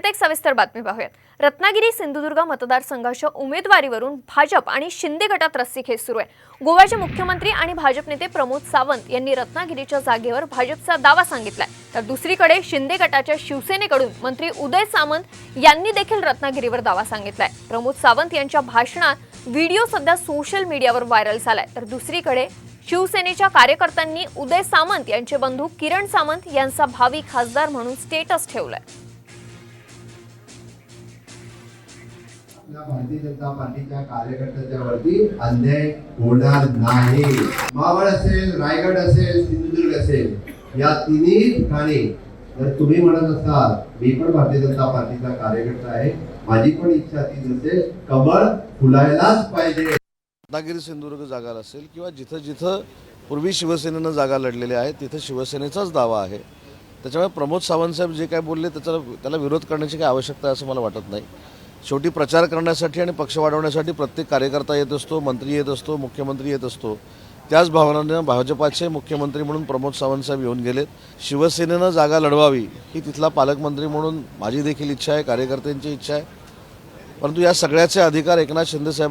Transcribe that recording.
पाहण्यात एक सविस्तर बातमी पाहूयात. रत्नागिरी सिंधुदुर्ग मतदारसंघाच्या उमेदवारीवरून भाजप आणि शिंदे गटात रस्सीखेच सुरू आहे. गोव्याचे मुख्यमंत्री आणि भाजप नेते प्रमोद सावंत यांनी रत्नागिरीच्या जागेवर भाजपचा दावा सांगितलाय. तर दुसरीकडे शिंदे गटाच्या शिवसेनेकडून मंत्री उदय सामंत यांनी देखील रत्नागिरीवर दावा सांगितलाय. प्रमोद सावंत यांच्या भाषणात व्हिडिओ सध्या सोशल मीडियावर व्हायरल झालाय. तर दुसरीकडे शिवसेनेच्या कार्यकर्त्यांनी उदय सामंत यांचे बंधू किरण सामंत यांचा भावी खासदार म्हणून स्टेटस ठेवलाय. आपल्या भारतीय जनता पार्टीच्या कार्यकर्त्याच्या वरती अन्याय होणार नाही. मावळ असेल रायगड असेल सिंधुदुर्ग असेल या तिन्ही ठिकाणी जर तुम्ही म्हणत असाल मी पण भारतीय जनता पार्टीचा कार्यकर्ता आहे. माझी पण इच्छा ती जसे कमळ फुलायलाच पाहिजे. रत्नागिरी सिंधुदुर्ग जागा असेल किंवा जिथं जिथं पूर्वी शिवसेनेनं जागा लढलेल्या आहेत तिथं शिवसेनेचाच दावा आहे. त्याच्यामुळे प्रमोद सावंतसाहेब जे काय बोलले त्याचा त्याला विरोध करण्याची काही आवश्यकता असं मला वाटत नाही. शेवटी प्रचार करण्यासाठी आणि पक्ष वाढवण्यासाठी प्रत्येक कार्यकर्ता येत असतो मंत्री येत असतो मुख्यमंत्री येत असतो. त्याच भावनानं भाजपाचे मुख्यमंत्री म्हणून प्रमोद सावंतसाहेब येऊन गेलेत. शिवसेनेनं जागा लढवावी ही तिथला पालकमंत्री म्हणून माझी देखील इच्छा आहे कार्यकर्त्यांची इच्छा आहे. परंतु या सगळ्याचे अधिकार एकनाथ शिंदेसाहेब